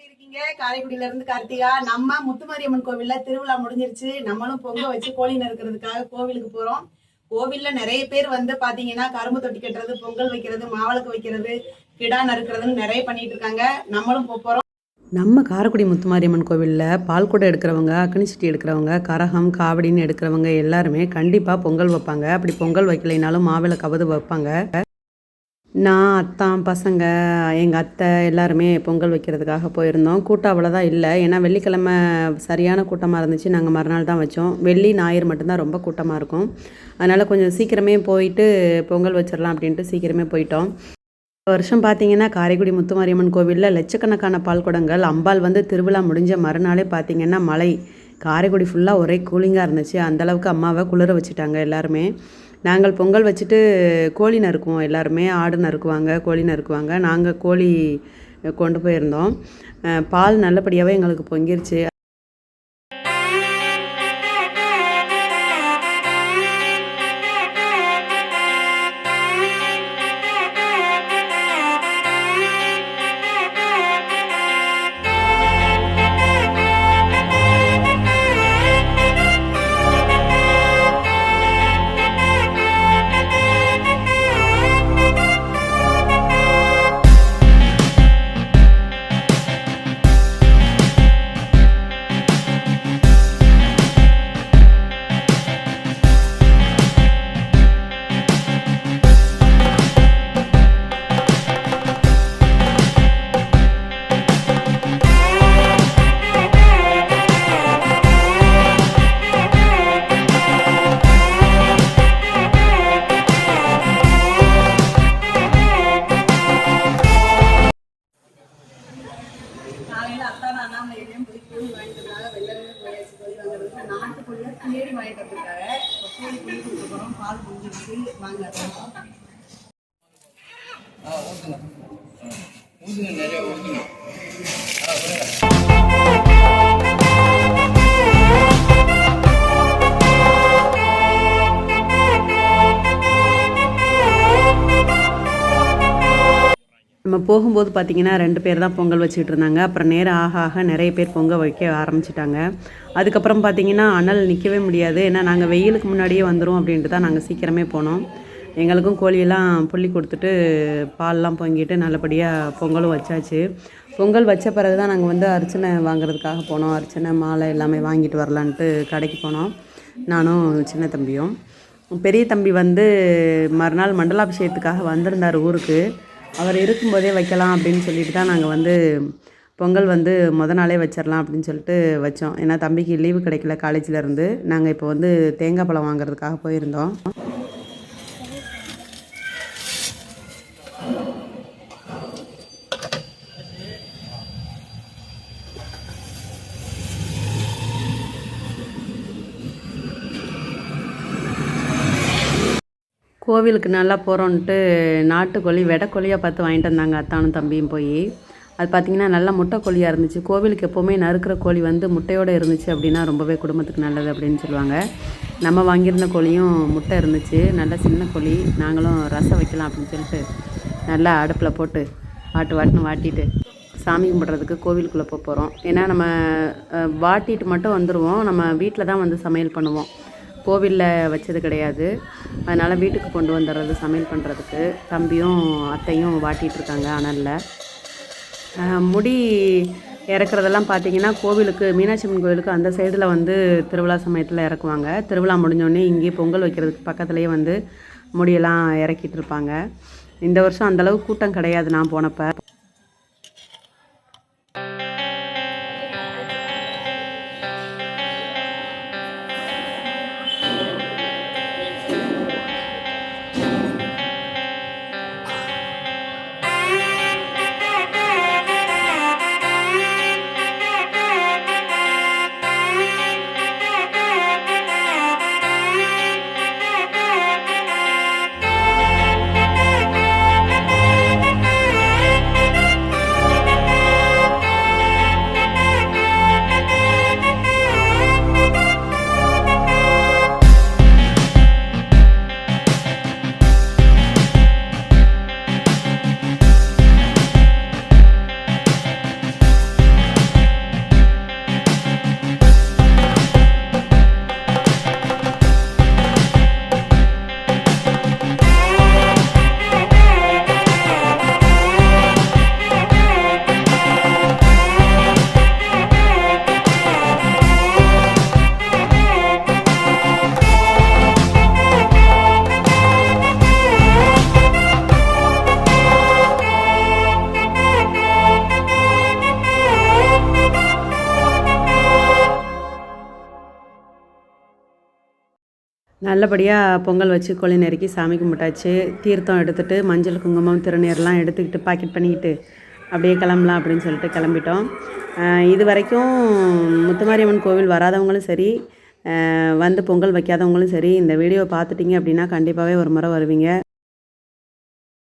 எப்படி இருக்கீங்க காரைக்குடியில இருந்து கார்த்திகா நம்ம முத்துமாரியம்மன் கோவில்ல திருவிழா முடிஞ்சிருச்சு. நம்மளும் பொங்க வச்சு கோழி நறுக்கிறதுக்காக கோவிலுக்கு போறோம். கோவில்ல நிறைய பேர் வந்து பாத்தீங்கன்னா கரும்பு தொட்டி கட்டுறது பொங்கல் வைக்கிறது மாவிளக்கு வைக்கிறது கிடா நறுக்கிறதுன்னு நிறைய பண்ணிட்டு இருக்காங்க. நம்மளும் போறோம். நம்ம காரைக்குடி முத்துமாரியம்மன் கோவிலில் பால்குடம் எடுக்கிறவங்க அக்னிச்சட்டி எடுக்கிறவங்க கரகம் காவடின்னு எடுக்கிறவங்க எல்லாருமே கண்டிப்பாக பொங்கல் வைப்பாங்க. அப்படி பொங்கல் வைக்கலைனாலும் மாவிளை கவது வைப்பாங்க. நான் அத்தான் பசங்க எங்கள் அத்தை எல்லாருமே பொங்கல் வைக்கிறதுக்காக போயிருந்தோம். கூட்டம் அவ்வளோதான் இல்லை. ஏன்னா வெள்ளிக்கிழமை சரியான கூட்டமாக இருந்துச்சு. நாங்கள் மறுநாள் தான் வச்சோம். வெள்ளி ஞாயிறு மட்டும்தான் ரொம்ப கூட்டமாக இருக்கும். அதனால் கொஞ்சம் சீக்கிரமே போயிட்டு பொங்கல் வச்சிடலாம் அப்படின்ட்டு சீக்கிரமே போயிட்டோம். வருஷம் பார்த்தீங்கன்னா காரைக்குடி முத்துமாரியம்மன் கோவிலில் லட்சக்கணக்கான பால்குடங்கள். அம்பாள் வந்து திருவிழா முடிஞ்ச மறுநாளே பார்த்தீங்கன்னா மழை. காரைக்குடி ஃபுல்லாக ஒரே கூலிங்காக இருந்துச்சு. அந்தளவுக்கு அம்மாவை குளிர வச்சுட்டாங்க எல்லாருமே. நாங்கள் பொங்கல் வச்சுட்டு கோழி நறுக்குவோம் எல்லாருமே. ஆடு நறுக்குவாங்க கோழி நறுக்குவாங்க. நாங்கள் கோழி கொண்டு போயிருந்தோம். பால் நல்லபடியாகவே எங்களுக்கு பொங்கிருச்சு. தேடி வாங்கிட்டு வந்திருக்காங்க இப்ப கோழி கோழி கொடுக்க போறோம். பால் புரிஞ்சிருச்சு வாங்க. நம்ம போகும்போது பார்த்திங்கன்னா ரெண்டு பேர் தான் பொங்கல் வச்சுக்கிட்டு இருந்தாங்க. அப்புறம் நேரம் ஆக ஆக நிறைய பேர் பொங்கல் வைக்க ஆரம்பிச்சிட்டாங்க. அதுக்கப்புறம் பார்த்திங்கன்னா அனல் நிற்கவே முடியாது. ஏன்னா நாங்கள் வெயிலுக்கு முன்னாடியே வந்துடும் அப்படின்ட்டு தான் நாங்கள் சீக்கிரமே போனோம். எங்களுக்கும் கோழியெல்லாம் புள்ளி கொடுத்துட்டு பால்லாம் பொங்கிட்டு நல்லபடியாக பொங்கலும் வச்சாச்சு. பொங்கல் வச்ச பிறகு தான் நாங்கள் வந்து அர்ச்சனை வாங்குறதுக்காக போனோம். அர்ச்சனை மாலை எல்லாமே வாங்கிட்டு வரலான்ட்டு கடைக்கு போனோம். நானும் சின்ன தம்பியும். பெரிய தம்பி வந்து மறுநாள் மண்டலாபிஷேகத்துக்காக வந்திருந்தார் ஊருக்கு. அவர் இருக்கும்போதே வைக்கலாம் அப்படின்னு சொல்லிட்டு தான் நாங்கள் வந்து பொங்கல் வந்து முத நாளே வச்சிடலாம் அப்படின்னு சொல்லிட்டு வச்சோம். ஏன்னா தம்பிக்கு லீவு கிடைக்கல காலேஜில் இருந்து. நாங்கள் இப்போ வந்து தேங்காய் பழம் வாங்குறதுக்காக போயிருந்தோம். கோவிலுக்கு நல்லா போகிறோன்ட்டு நாட்டுக்கோழி வெடைக்கோழியாக பார்த்து வாங்கிட்டு வந்தாங்க அத்தானும் தம்பியும் போய். அது பார்த்திங்கன்னா நல்லா முட்டை கோழியாக இருந்துச்சு. கோவிலுக்கு எப்போவுமே நறுக்கிற கோழி வந்து முட்டையோடு இருந்துச்சு அப்படின்னா ரொம்பவே குடும்பத்துக்கு நல்லது அப்படின்னு சொல்லுவாங்க. நம்ம வாங்கியிருந்த கோழியும் முட்டை இருந்துச்சு. நல்லா சின்ன கோழி. நாங்களும் ரசம் வைக்கலாம் அப்படின்னு சொல்லிட்டு நல்லா அடுப்பில் போட்டு வாட்டு வாட்டுன்னு வாட்டிட்டு சாமி கும்பிட்றதுக்கு கோவிலுக்குள்ளே போக போகிறோம் ஏன்னா நம்ம வாட்டிட்டு மட்டும் வந்துடுவோம் நம்ம வீட்டில் தான் வந்து சமையல் பண்ணுவோம். கோவிலில் வச்சது கிடையாது. அதனால் வீட்டுக்கு கொண்டு வந்துடுறது சமையல் பண்ணுறதுக்கு தம்பியும் அத்தையும் வாட்டிகிட்ருக்காங்க அனலில். முடி இறக்குறதெல்லாம் பார்த்தீங்கன்னா கோவிலுக்கு மீனாட்சி அம்மன் கோவிலுக்கு அந்த சைடில் வந்து திருவிழா சமயத்தில் இறக்குவாங்க. திருவிழா முடிஞ்சோடனே இங்கேயே பொங்கல் வைக்கிறதுக்கு பக்கத்துலேயே வந்து முடியெல்லாம் இறக்கிட்டு இருப்பாங்க. இந்த வருஷம் அந்தளவு கூட்டம் கிடையாது நான் போனப்போ. நல்லபடியாக பொங்கல் வச்சு கோழி நெருக்கி சாமி கும்பிட்டாச்சு. தீர்த்தம் எடுத்துகிட்டு மஞ்சள் குங்குமம் திருநீர்லாம் எடுத்துக்கிட்டு பாக்கெட் பண்ணிக்கிட்டு அப்படியே கிளம்பலாம் அப்படின்னு சொல்லிட்டு கிளம்பிட்டோம். இது வரைக்கும் முத்துமாரியம்மன் கோவில் வராதவங்களும் சரி வந்து பொங்கல் வைக்காதவங்களும் சரி இந்த வீடியோ பார்த்துட்டிங்க அப்படின்னா கண்டிப்பாகவே ஒரு முறை வருவீங்க.